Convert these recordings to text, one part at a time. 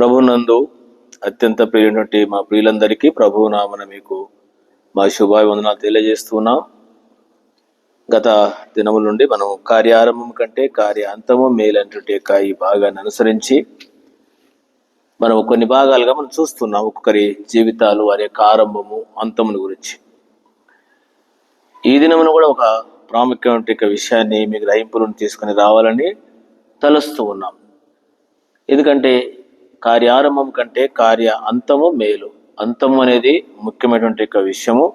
ప్రభునందు అత్యంత ప్రియునటువంటి మా ప్రియులందరికీ ప్రభు నామన మీకు మా శుభాభివందనాలు తెలియజేస్తున్నాం. గత దినముల నుండి మనం కార్యారంభం కంటే కార్య అంతము యొక్క ఈ భాగాన్ని అనుసరించి మనం కొన్ని భాగాలుగా మనం చూస్తున్నాం. ఒక్కొక్కరి జీవితాలు వారి యొక్క ఆరంభము అంతముల గురించి. ఈ దినమున కూడా ఒక ప్రాముఖ్యమైన విషయాన్ని మీ గ్రహింపులను తీసుకుని రావాలని తలుస్తూ ఉన్నాం. ఎందుకంటే కార్యారంభం కంటే కార్య అంతము మేలు. అంతము అనేది ముఖ్యమైనటువంటి ఒక విషయము.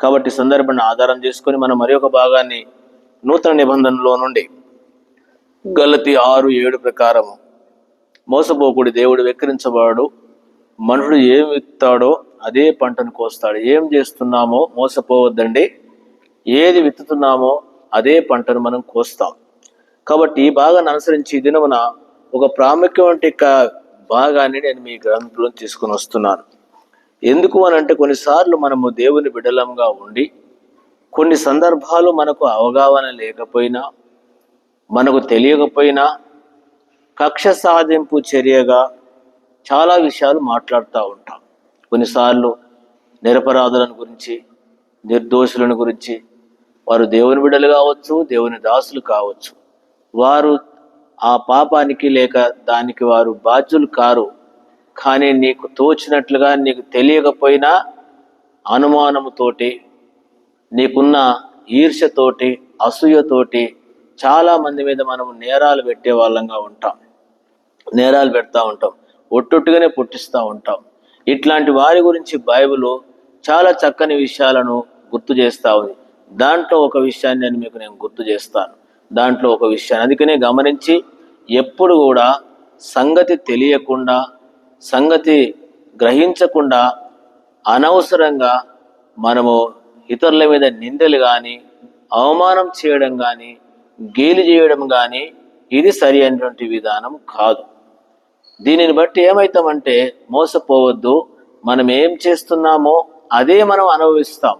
కాబట్టి సందర్భాన్ని ఆధారం చేసుకొని మనం మరి ఒక భాగాన్ని నూతన నిబంధనలో నుండి గలతి ఆరు ఏడు ప్రకారము. మోసపోకుడి దేవుడు వెక్కిరించబడు. మనుషుడు ఏం విత్తాడో అదే పంటను కోస్తాడు. ఏం చేస్తున్నామో మోసపోవద్దండి. ఏది విత్తుతున్నామో అదే పంటను మనం కోస్తాం. కాబట్టి ఈ భాగాన్ని అనుసరించి దినమున ఒక ప్రాముఖ్యమైన భాగాన్ని నేను మీ గ్రంథంలో తీసుకుని వస్తున్నాను. ఎందుకు అని అంటే కొన్నిసార్లు మనము దేవుని బిడలంగా ఉండి కొన్ని సందర్భాలు మనకు అవగాహన లేకపోయినా మనకు తెలియకపోయినా కక్ష సాధింపు చర్యగా చాలా విషయాలు మాట్లాడుతూ ఉంటాం. కొన్నిసార్లు నిరపరాధులను గురించి నిర్దోషులను గురించి వారు దేవుని బిడ్డలు కావచ్చు దేవుని దాసులు కావచ్చు. వారు ఆ పాపానికి లేక దానికి వారు బాధ్యులు కారు. కానీ నీకు తోచినట్లుగా నీకు తెలియకపోయినా అనుమానముతోటి నీకున్న ఈర్ష్యతోటి అసూయతోటి చాలా మంది మీద మనం నేరాలు పెట్టే వాళ్ళంగా ఉంటాం. నేరాలు పెడతా ఉంటాం. ఒట్టొట్టుగానే పుట్టిస్తూ ఉంటాం. ఇట్లాంటి వారి గురించి బైబిల్ చాలా చక్కని విషయాలను గుర్తు చేస్తా ఉంది. దాంట్లో ఒక విషయాన్ని నేను మీకు నేను గుర్తు చేస్తాను. దాంట్లో ఒక విషయాన్ని. అందుకనే గమనించి ఎప్పుడు కూడా సంగతి తెలియకుండా సంగతి గ్రహించకుండా అనవసరంగా మనము ఇతరుల మీద నిందలు కానీ అవమానం చేయడం కానీ గేలి చేయడం కానీ ఇది సరి అయినటువంటి విధానం కాదు. దీనిని బట్టి ఏమవుతామంటే మోసపోవద్దు. మనం ఏం చేస్తున్నామో అదే మనం అనుభవిస్తాం.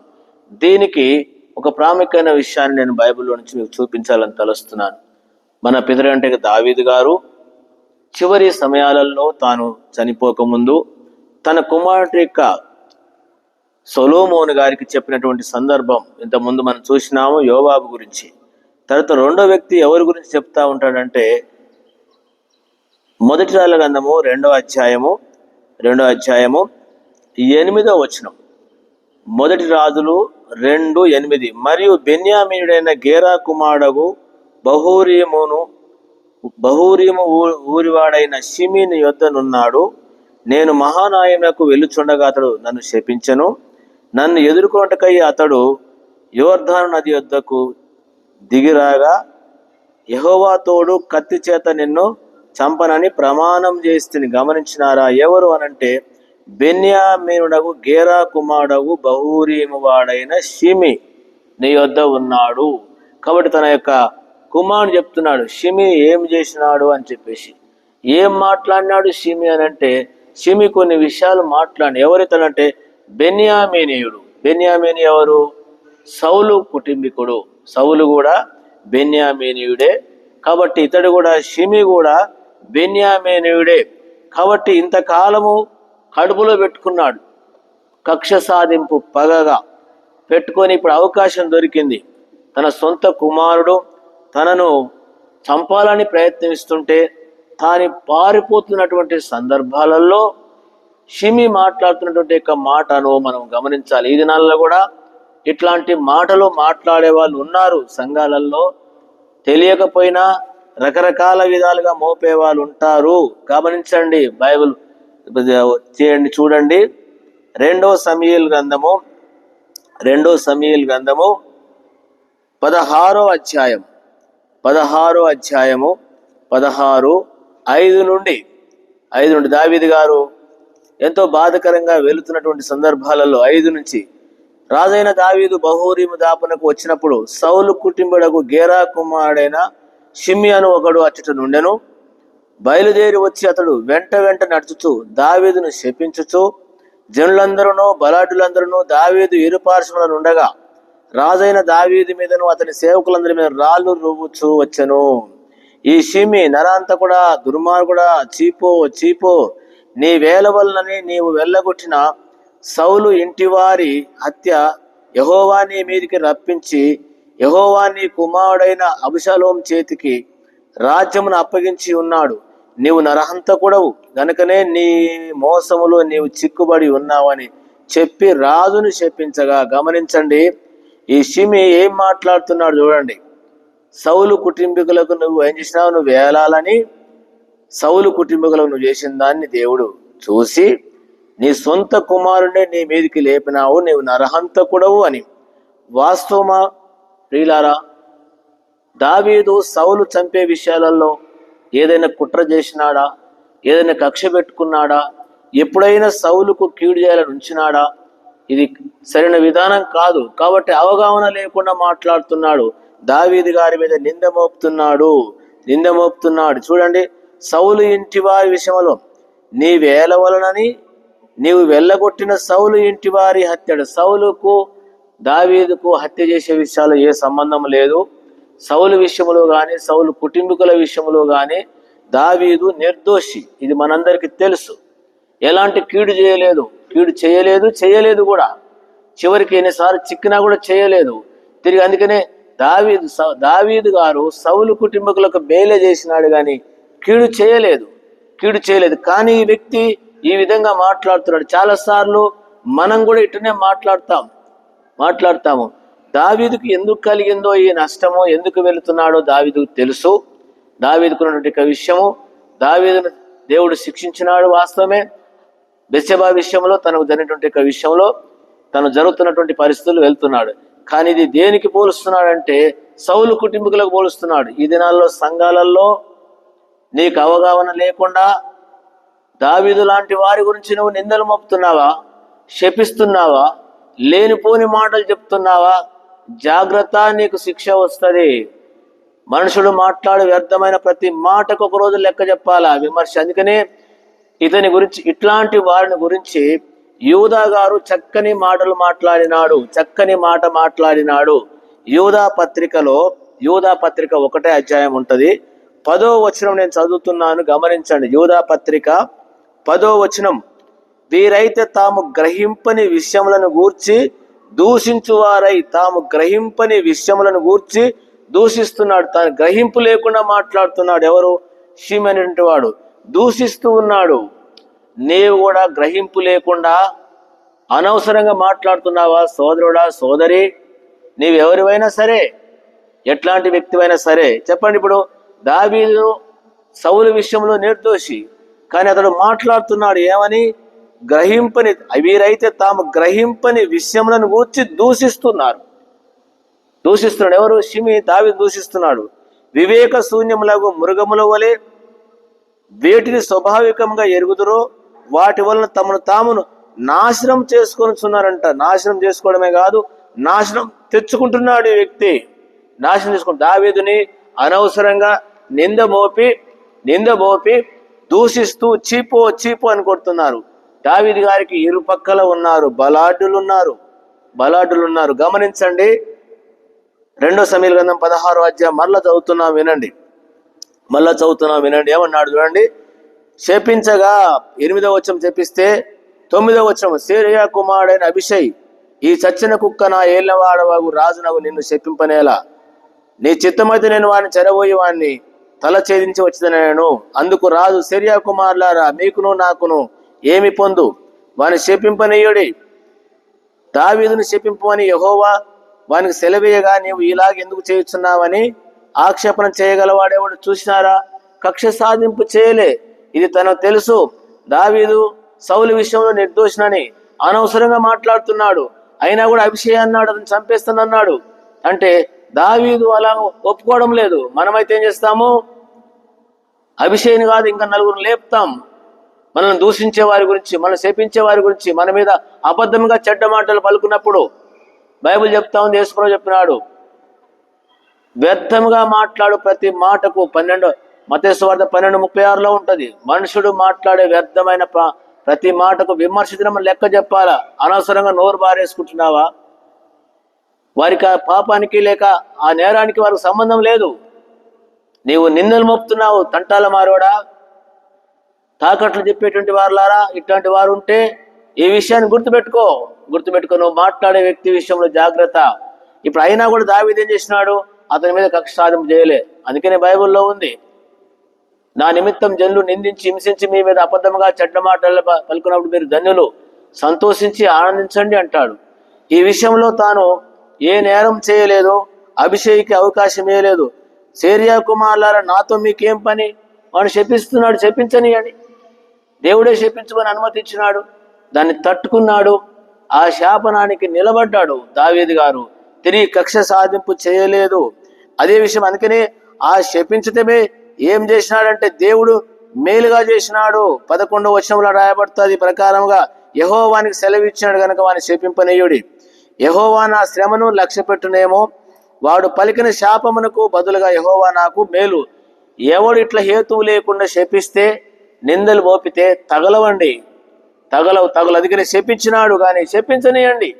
దీనికి ఒక ప్రాముఖ్యమైన విషయాన్ని నేను బైబిల్లో నుంచి మీకు చూపించాలని తలుస్తున్నాను. మన పితరంటే దావీదు గారు చివరి సమయాలలో తాను చనిపోకముందు తన కుమారుడి యొక్క సొలోమోను గారికి చెప్పినటువంటి సందర్భం ఇంతకుముందు మనం చూసినాము యోబాబు గురించి. తర్వాత రెండో వ్యక్తి ఎవరి గురించి చెప్తా ఉంటాడంటే మొదటి రాళ్ళ గంధము రెండో అధ్యాయము రెండో అధ్యాయము ఎనిమిదో వచనం. మొదటి రాజులు రెండు ఎనిమిది. మరియు బెన్యామీయుడైన గేరా కుమారుడగు బహూరీమును బహూరీము ఊ- ఊరివాడైన షిమీని యొద్దనున్నాడు. నేను మహానాయమునకు వెళ్ళుచుండగా అతడు నన్ను శపించను. నన్ను ఎదుర్కొనటకై అతడు యువర్ధాను నది యొద్దకు దిగిరాగా యహోవా తోడు కత్తి చేత నిన్ను చంపనని ప్రమాణం చేస్తుంది గమనించినారా? ఎవరు అనంటే బెన్యామీనుడగు గేరా కుమారుడగు బహూరీము వాడైన షిమి నీ యొద్ద ఉన్నాడు. కాబట్టి తన యొక్క కుమారుడు చెప్తున్నాడు షిమి ఏం చేసినాడు? అని చెప్పేసి. ఏం మాట్లాడినాడు షిమి అని అంటే షిమి కొన్ని విషయాలు మాట్లాడి ఎవరితనంటే బెన్యామీనీయుడు. బెన్యామీని ఎవరు? సౌలు కుటుంబీకుడు. సౌలు కూడా బెన్యామీనీయుడే. కాబట్టి ఇతడు కూడా షిమి కూడా బెన్యామీనీయుడే. కాబట్టి ఇంతకాలము కడుపులో పెట్టుకున్నాడు. కక్ష సాధింపు పగగా పెట్టుకొని ఇప్పుడు అవకాశం దొరికింది. తన సొంత కుమారుడు తనను చంపాలని ప్రయత్నిస్తుంటే తాను పారిపోతున్నటువంటి సందర్భాలలో షిమి మాట్లాడుతున్నటువంటి యొక్క మాటను మనం గమనించాలి. ఈ దినాల్లో కూడా ఇట్లాంటి మాటలు మాట్లాడే వాళ్ళు ఉన్నారు సంఘాలలో. తెలియకపోయినా రకరకాల విధాలుగా మోపే వాళ్ళు ఉంటారు. గమనించండి బైబిల్ చేయండి చూడండి. రెండో సమీల్ గ్రంథము రెండో సమీల్ గ్రంథము పదహారో అధ్యాయం పదహారో అధ్యాయము పదహారు ఐదు నుండి ఐదు నుండి దావీదు గారు ఎంతో బాధకరంగా వెళుతున్నటువంటి సందర్భాలలో ఐదు నుంచి రాజైన దావీదు బహూరీము దాపనకు వచ్చినప్పుడు సౌలు కుటుంబుడకు గేరా కుమారుడైన షిమ్మి అను ఒకడు అచ్చట నుండెను. బయలుదేరి వచ్చి అతడు వెంట వెంట నడుచుతూ దావీదును శపించుచు జనులందరూ బలాఢ్యులందరూ దావీదు ఇరుపార్శ్వములను ఉండగా రాజైన దావీదు మీదను అతని సేవకులందరి మీద రాళ్ళు రువ్వుచూ వచ్చెను. ఈ షిమి నరాంతకుడా దుర్మార్గుడా చీపో చీపో నీ వేల వలనని నీవు వెళ్ళగొట్టిన సౌలు ఇంటివారి హత్య యహోవా నీ మీదికి రప్పించి యహోవా నీ కుమారుడైన అభిషలోం చేతికి రాజ్యమును అప్పగించి ఉన్నాడు. నీవు నరహంతకుడవు. గనుకనే నీ మోసములో నీవు చిక్కుబడి ఉన్నావని చెప్పి రాజును చెప్పించగా గమనించండి ఈ షిమి ఏం మాట్లాడుతున్నాడు చూడండి. సౌలు కుటుంబీకులకు నువ్వు ఏం చేసినావు? నువ్వు వేలాలని సౌలు కుటుంబీకులకు నువ్వు చేసిన దాన్ని దేవుడు చూసి నీ సొంత కుమారుడే నీ మీదికి లేపినావు నీవు నరహంతకుడవు అని. వాస్తవమా ప్రియులారా? దావీదు సౌలు చంపే విషయాలలో ఏదైనా కుట్ర చేసినాడా? ఏదైనా కక్ష పెట్టుకున్నాడా? ఎప్పుడైనా సౌలుకు కీడు చేయాలని ఉంచినాడా? ఇది సరైన విధానం కాదు. కాబట్టి అవగాహన లేకుండా మాట్లాడుతున్నాడు. దావీదు గారి మీద నింద మోపుతున్నాడు. నింద మోపుతున్నాడు. చూడండి సౌలు ఇంటి వారి విషయంలో నీ వేల వలనని నీవు వెళ్ళగొట్టిన సౌలు ఇంటి వారి హత్యడు. సౌలుకు దావీదుకు హత్య చేసే విషయాలు ఏ సంబంధం లేదు. సౌలు విషయంలో కానీ సౌలు కుటుంబీకుల విషయంలో కానీ దావీదు నిర్దోషి. ఇది మనందరికీ తెలుసు. ఎలాంటి కీడు చేయలేదు. కీడు చేయలేదు చేయలేదు కూడా. చివరికి ఎన్నిసార్లు చిక్కినా కూడా చేయలేదు. తిరిగి అందుకనే దావీదు దావీదు గారు సౌలు కుటుంబకులకు బేలే చేసినాడు కానీ కీడు చేయలేదు. కీడు చేయలేదు. కానీ ఈ వ్యక్తి ఈ విధంగా మాట్లాడుతున్నాడు. చాలా సార్లు మనం కూడా ఇటునే మాట్లాడతాం. మాట్లాడతాము. దావీదుకు ఎందుకు కలిగిందో ఈ నష్టమో ఎందుకు వెళుతున్నాడో దావీదుకు తెలుసు. దావీదుకున్నటువంటి విషయము దావీదును దేవుడు శిక్షించినాడు వాస్తవమే. బెస్సెబా విషయంలో తనకు జరిగినటువంటి ఒక విషయంలో తను జరుగుతున్నటువంటి పరిస్థితులు వెళ్తున్నాడు. కానీ ఇది దేనికి పోలుస్తున్నాడంటే సౌలు కుటుంబీకులకు పోలుస్తున్నాడు. ఈ దినాల్లో సంఘాలలో నీకు అవగాహన లేకుండా దావీదు లాంటి వారి గురించి నువ్వు నిందలు మోపుతున్నావా? శపిస్తున్నావా? లేనిపోని మాటలు చెప్తున్నావా? జాగ్రత్త నీకు శిక్ష వస్తుంది. మనుషులు మాట్లాడు వ్యర్థమైన ప్రతి మాటకు ఒక రోజు లెక్క చెప్పాలా? విమర్శ. అందుకనే ఇతని గురించి ఇట్లాంటి వారిని గురించి యూదా గారు చక్కని మాటలు మాట్లాడినాడు. చక్కని మాట మాట్లాడినాడు. యూదా పత్రికలో యూదా పత్రిక ఒకటే అధ్యాయం ఉంటుంది. పదో వచనం నేను చదువుతున్నాను గమనించండి. యూదా పత్రిక పదో వచనం. వీరైతే తాము గ్రహింపని విషయములను గూర్చి దూషించువారై తాము గ్రహింపని విషయములను గూర్చి దూషిస్తున్నాడు. తాను గ్రహింపు లేకుండా మాట్లాడుతున్నాడు ఎవరు? షిమనేటువంటి వాడు. దూషిస్తూ ఉన్నాడు. నీవు కూడా గ్రహింపు లేకుండా అనవసరంగా మాట్లాడుతున్నావా? సోదరుడా సోదరి నీవెవరివైనా సరే ఎట్లాంటి వ్యక్తివైనా సరే చెప్పండి ఇప్పుడు. దావీదు సౌలు విషయంలో నిర్దోషి. కానీ అతడు మాట్లాడుతున్నాడు ఏమని? గ్రహింపని వీరైతే తాము గ్రహింపని విషయములను గూర్చి దూషిస్తున్నారు. దూషిస్తున్నాడు ఎవరు? షిమి దావి దూషిస్తున్నాడు. వివేక శూన్యములకు మృగముల వలె వేటిని స్వాభావికంగా ఎరుగుదురో వాటి వలన తమను తామును నాశనం చేసుకొనిచున్నారంట. నాశనం చేసుకోవడమే కాదు నాశనం తెచ్చుకుంటున్నాడు ఈ వ్యక్తి. నాశనం చేసుకుంటు దావేదుని అనవసరంగా నింద మోపి నింద మోపి దూషిస్తూ చీపో చీపో అని కొడుతున్నారు. దావిది గారికి ఇరుపక్కల ఉన్నారు బలాఢ్యులు ఉన్నారు బలాఢ్యులు ఉన్నారు గమనించండి రెండో సమీల గ్రంథం పదహారు అధ్యాయం మరలా చదువుతున్నాం వినండి. మళ్ళా చదువుతున్నాం వినండి. ఏమన్నాడు చూడండి? శపించగా ఎనిమిదవ వచ్చం చెప్పిస్తే తొమ్మిదవ వచ్చం సేరియా కుమారుడైన అభిషయ్ ఈ చచ్చిన కుక్క నా ఏళ్ళవాడవాగు రాజునవు నిన్ను శపింపనేలా. నీ చిత్తమైతే నేను వాడిని చెరబోయి వాడిని తల ఛేదించి వచ్చిదనను. అందుకు రాజు సెరియా కుమారులారా మీకును నాకును ఏమి పొందు? వాని శపింపనీయుడి. దావీదును శపింపమని యహోవా వానికి సెలవేయగా నీవు ఇలాగ ఎందుకు చేయుచున్నావని ఆక్షేపణ చేయగలవాడేవాడు చూసినారా? కక్ష సాధింపు చేయలే. ఇది తనకు తెలుసు. దావీదు సౌలు విషయంలో నిర్దోషణని అనవసరంగా మాట్లాడుతున్నాడు. అయినా కూడా అభిషేక్ అన్నాడు అతను చంపేస్తానన్నాడు. అంటే దావీదు అలా ఒప్పుకోవడం లేదు. మనమైతే ఏం చేస్తాము? అభిషేక్ని కాదు ఇంకా నలుగురు లేపుతాం. మనల్ని దూషించే వారి గురించి మనం శపించే వారి గురించి మన మీద అబద్ధంగా చెడ్డ మాటలు పలుకున్నప్పుడు బైబిల్ చెప్తా ఉంది యేసుప్రభు చెప్పినాడు. వ్యర్థంగా మాట్లాడు ప్రతి మాటకు పన్నెండు మతేశ్వార్త పన్నెండు ముప్పై ఆరులో ఉంటుంది. మనుషుడు మాట్లాడే వ్యర్థమైన ప- ప్రతి మాటకు విమర్శించడం లెక్క చెప్పాలా? అనవసరంగా నోరు బారేసుకుంటున్నావా? వారికి ఆ పాపానికి లేక ఆ నేరానికి వారికి సంబంధం లేదు. నీవు నిందలు మోపుతున్నావు తంటాల మారోడా తాకట్లు చెప్పేటువంటి వారులారా ఇట్లాంటి వారు ఉంటే ఈ విషయాన్ని గుర్తుపెట్టుకో. గుర్తుపెట్టుకో నువ్వు మాట్లాడే వ్యక్తి విషయంలో జాగ్రత్త. ఇప్పుడు అయినా కూడా దావీదు ఏం చేసినాడు? అతని మీద కక్ష సాధింపు చేయలే. అందుకనే బైబిల్లో ఉంది. నా నిమిత్తం జనులు నిందించి హింసించి మీ మీద అబద్ధముగా చెడ్డ మాటలు పలుకున్నప్పుడు మీరు ధన్యులు. సంతోషించి ఆనందించండి అంటాడు. ఈ విషయంలో తాను ఏ నేరం చేయలేదు అభిషేక్కి అవకాశం ఇవ్వలేదు సేరియా కుమారులారా నాతో మీకేం పని? వాడు శపిస్తున్నాడు శపించని అని దేవుడే శపించమని అనుమతించినాడు దాన్ని తట్టుకున్నాడు. ఆ శాపనానికి నిలబడ్డాడు దావేది గారు. తిరిగి కక్ష సాధింపు చేయలేదు. అదే విషయం అందుకనే ఆ శపించటమే ఏం చేసినాడంటే దేవుడు మేలుగా చేసినాడు. పదకొండవ వచనంలో రాయబడుతుంది ప్రకారంగా యహోవానికి సెలవు ఇచ్చినాడు కనుక వాని శపింపనేయుడి. యహోవా నా శ్రమను లక్ష్య పెట్టునేమో. వాడు పలికిన శాపమునకు బదులుగా యహోవా నాకు మేలు. ఎవడు ఇట్లా హేతువు లేకుండా శపిస్తే నిందలు మోపితే తగలవండి. తగలవు తగులు అందుకని శపించినాడు కానీ శపించనియండి.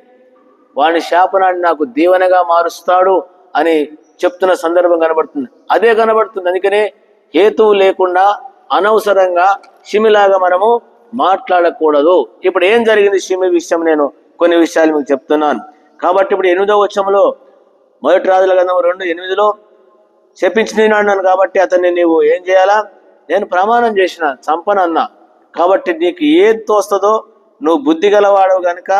వాని శాపనాన్ని నాకు దీవెనగా మారుస్తాడు అని చెప్తున్న సందర్భం కనబడుతుంది. అదే కనబడుతుంది. అందుకనే హేతువు లేకుండా అనవసరంగా షిమిలాగా మనము మాట్లాడకూడదు. ఇప్పుడు ఏం జరిగింది షిమి విషయం నేను కొన్ని విషయాలు మీకు చెప్తున్నాను. కాబట్టి ఇప్పుడు ఎనిమిదో వచ్చంలో మొదటి రాజుల గంధం రెండు ఎనిమిదిలో చెప్పించిన అన్నాను కాబట్టి అతన్ని నీవు ఏం చేయాలా? నేను ప్రమాణం చేసిన చంపనన్నా. కాబట్టి నీకు ఏది తోస్తుందో నువ్వు బుద్ధి గలవాడవు గనుక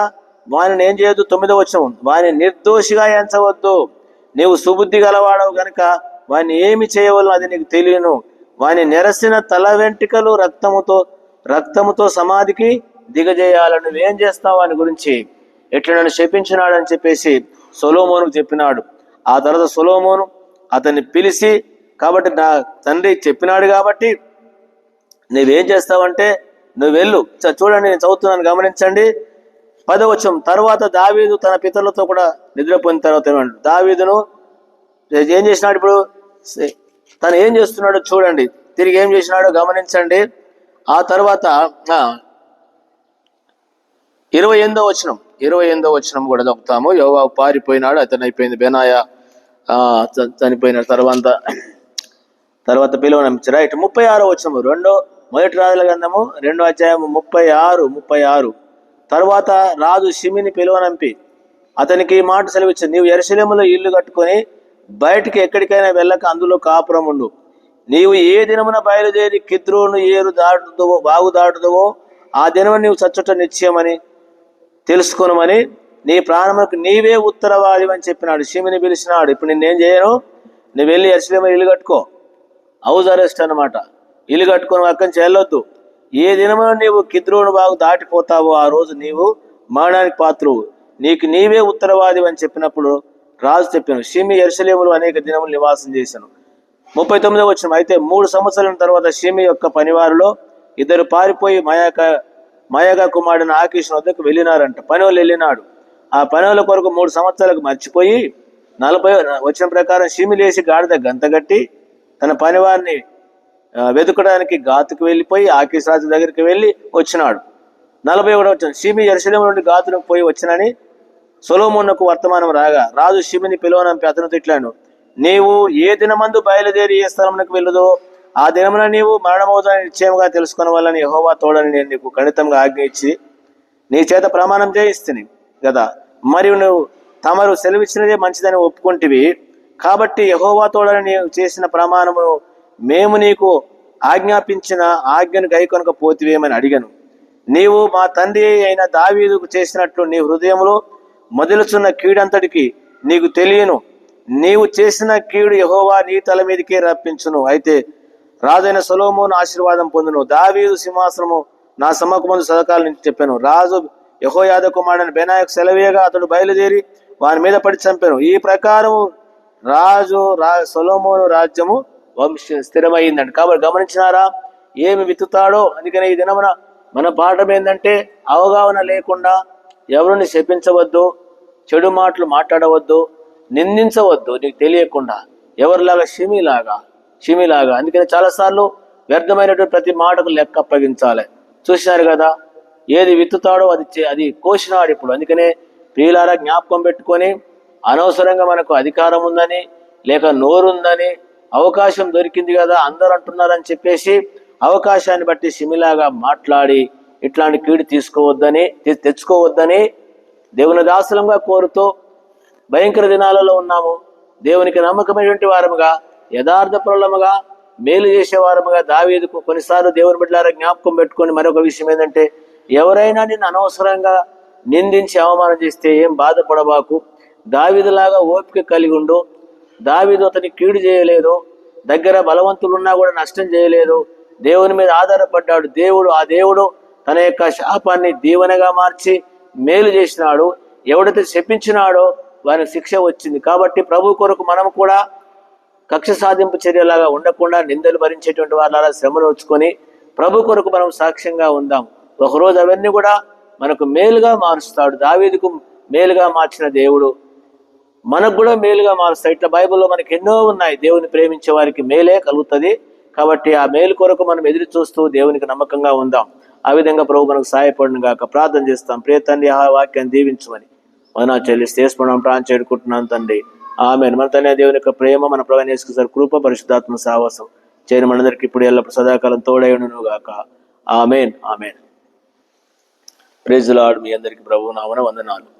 వానిని ఏం చేయొద్దు? తొమ్మిదో వచ్చిన వాని నిర్దోషిగా ఎంచవద్దు. నీవు సుబుద్ధి గలవాడవు గనుక వాని ఏమి చేయవలను అది నీకు తెలియను. వాని నెరసిన తల వెంట్రుకలు రక్తముతో రక్తముతో సమాధికి దిగజేయాలని నువ్వేం చేస్తావు అని గురించి? ఎట్లా నన్ను శపించినాడని చెప్పేసి సొలోమోను చెప్పినాడు. ఆ తర్వాత సొలోమోను అతన్ని పిలిచి కాబట్టి నా తండ్రి చెప్పినాడు కాబట్టి నువ్వేం చేస్తావంటే నువ్వు వెళ్ళు. చ- చూడండి నేను చదువుతున్నాను గమనించండి. పదవచం తర్వాత దావీదు తన పితరులతో కూడా నిద్రపోయిన తర్వాత ఏమన్నాడు? దావీదును ఏం చేసినాడు ఇప్పుడు? తను ఏం చేస్తున్నాడో చూడండి. తిరిగి ఏం చేసినాడో గమనించండి. ఆ తర్వాత ఇరవై ఎనిమిదో వచనం ఇరవై ఎనిమిదో వచనం కూడా చదువుతాము. యోగా పారిపోయినాడు అతను అయిపోయింది బెనాయ చనిపోయిన తర్వాత తర్వాత పిలువనంపించి రైట్ ముప్పై ఆరో వచ్చినము రెండో మొదటి రాజుల గ్రంథము రెండో అధ్యాయము ముప్పై ఆరు ముప్పై ఆరు. తర్వాత రాజు షిమిని పిలువనంపి అతనికి ఈ మాట సెలవిచ్చింది నీవు ఎరశలేములో ఇల్లు కట్టుకొని బయటికి ఎక్కడికైనా వెళ్ళక అందులో కాపురం ఉండు నీవు ఏ దినమున బయలుదేరి కిద్రోను ఏరు దాటుదువో బాగు దాటుదువో ఆ దినము నీవు చచ్చుట నిశ్చయమని తెలుసుకునమని నీ ప్రాణములకు నీవే ఉత్తరవాది అని చెప్పినాడు. షిమిని పిలిచినాడు. ఇప్పుడు నిన్నేం చేయను? నువ్వు వెళ్ళి ఎరశలేమ ఇల్లు కట్టుకో. హౌస్ అరెస్ట్ అనమాట ఇల్లు కట్టుకొని అక్కడి నుంచి వెళ్ళొద్దు ఏ దినమో నీవు కిద్రోను బాగు దాటిపోతావో ఆ రోజు నీవు మరణానికి పాత్రువు. నీకు నీవే ఉత్తరవాది అని చెప్పినప్పుడు రాజు చెప్పాను షిమి ఎరుసలేములు అనేక దినములు నివాసం చేశాను. ముప్పై తొమ్మిదో వచ్చిన అయితే మూడు సంవత్సరాల తర్వాత షిమి యొక్క పనివారిలో ఇద్దరు పారిపోయి మయాక మయాగా కుమారుడిని ఆకీష్ వద్దకు వెళ్ళినారంట. పని వాళ్ళు వెళ్ళినాడు. ఆ పని వాళ్ళ కొరకు మూడు సంవత్సరాలకు మర్చిపోయి నలభై వచ్చిన ప్రకారం షిమి లేచి గాడిద గంతగట్టి తన పనివారిని వెతుకడానికి గాతుకు వెళ్ళిపోయి ఆకీష్ రాజు దగ్గరికి వెళ్ళి వచ్చినాడు. నలభై ఒకటి వచ్చిన షిమి ఎరుసలేము నుండి గాతులకు పోయి వచ్చినని సొలోమోనుకు వర్తమానం రాగా రాజు షిమిని పిలువనంపి అతను తిట్లాను నీవు ఏ దినమందు బయలుదేరి ఏ స్థలమునకు వెళ్ళదో ఆ దినమున నీవు మరణమవుతానని నిశ్చయముగా తెలుసుకున్న వల్లని యహోవా తోడని నేను నీకు ఖండితంగా ఆజ్ఞ ఇచ్చి నీ చేత ప్రమాణం చేయిస్తుంది కదా మరియు నువ్వు తమరు సెలవిచ్చినదే మంచిదని ఒప్పుకుంటివి. కాబట్టి యహోవా తోడని నీవు చేసిన ప్రమాణమును మేము నీకు ఆజ్ఞాపించిన ఆజ్ఞను గైకొనక పోతివేమని అడిగను. నీవు మా తండ్రి అయిన దావీదుకు చేసినట్లు నీ హృదయంలో మొదలుచున్న కీడంతటికి నీకు తెలియను. నీవు చేసిన కీడు యహోవా నీ తల మీదకే రప్పించును. అయితే రాజైన సొలోమోను ఆశీర్వాదం పొందును. దావీదు సింహాసనము నా సమ్మకముందు సదకాలని చెప్పాను. రాజు యహోయాద కుమారుడని బెనాయకు సెలవేగా అతడు బయలుదేరి వాని మీద పడి చంపాను. ఈ ప్రకారం రాజు రా సొలోమోను రాజ్యము వంశ స్థిరమైందండి కాబట్టి గమనించినారా? ఏమి విత్తుతాడో? అందుకనే ఈ దినమున మన పాఠం ఏంటంటే అవగాహన లేకుండా ఎవరిని శపించవద్దు చెడు మాటలు మాట్లాడవద్దు నిందించవద్దు నీకు తెలియకుండా. ఎవరిలాగా? షిమిలాగా షిమిలాగా. అందుకని చాలాసార్లు వ్యర్థమైనటువంటి ప్రతి మాటకు లెక్క అప్పగించాలి. చూసినారు కదా? ఏది విత్తుతాడో అది చే- అది కోసినాడు ఇప్పుడు. అందుకనే ప్రియులారా జ్ఞాపకం పెట్టుకొని అనవసరంగా మనకు అధికారం ఉందని లేక నోరుందని అవకాశం దొరికింది కదా అందరూ అంటున్నారని చెప్పేసి అవకాశాన్ని బట్టి సిమిలాగా మాట్లాడి ఇట్లాంటి కీడు తీసుకోవద్దని తె- తెచ్చుకోవద్దని దేవుని దాసలంగా కోరుతూ భయంకర దినాలలో ఉన్నాము. దేవునికి నమ్మకమైనటువంటి వారముగా యథార్థ ప్రలముగా మేలు చేసే వారముగా దావీదుకు కొన్నిసార్లు దేవుని బిడ్డలారా జ్ఞాపకం పెట్టుకొని మరొక విషయం ఏంటంటే ఎవరైనా నిన్ను అనవసరంగా నిందించి అవమానం చేస్తే ఏం బాధపడబాకు? దావీదులాగా ఓపిక కలిగి ఉండు. దావిదు అతని కీడు చేయలేదు. దగ్గర బలవంతులున్నా కూడా నష్టం చేయలేదు. దేవుని మీద ఆధారపడ్డాడు. దేవుడు ఆ దేవుడు తన యొక్క శాపాన్ని దీవెనగా మార్చి మేలు చేసినాడు. ఎవడైతే శపించినాడో వారికి శిక్ష వచ్చింది. కాబట్టి ప్రభు కొరకు మనం కూడా కక్ష సాధింపు చర్యలాగా ఉండకుండా నిందలు భరించేటువంటి వాళ్ళ శ్రమలు వచ్చుకొని ప్రభు కొరకు మనం సాక్ష్యంగా ఉందాం. ఒకరోజు అవన్నీ కూడా మనకు మేలుగా మారుస్తాడు. దావీదుకు మేలుగా మార్చిన దేవుడు. మనకు కూడా మేలుగా మారుస్తాయి ఇట్లా బైబిల్లో మనకి ఎన్నో ఉన్నాయి. దేవుని ప్రేమించే వారికి మేలే కలుగుతుంది. కాబట్టి ఆ మేలు కొరకు మనం ఎదురు చూస్తూ దేవునికి నమ్మకంగా ఉందాం. ఆ విధంగా ప్రభు మనకు సహాయపడిన గాక. ప్రార్థన చేస్తాం. ప్రియ తండ్రి ఆ వాక్యాన్ని దీవించమని మన చెల్లిస్తే మనం ప్రాణం చేరుకుంటున్నాను తండ్రి. ఆమె మన తండ్రి దేవుని యొక్క ప్రేమ మన ప్రవేశకు సార్ కృప పరిశుద్ధాత్మ సావాసం చేయని మనందరికి ఇప్పుడు ఎల్లప్పుడు సదాకాలం తోడైను గాక. ఆమెన్. ఆమెన్. ప్రేజ్ లాడ్ మీ అందరికి ప్రభు నామన వందనాలు.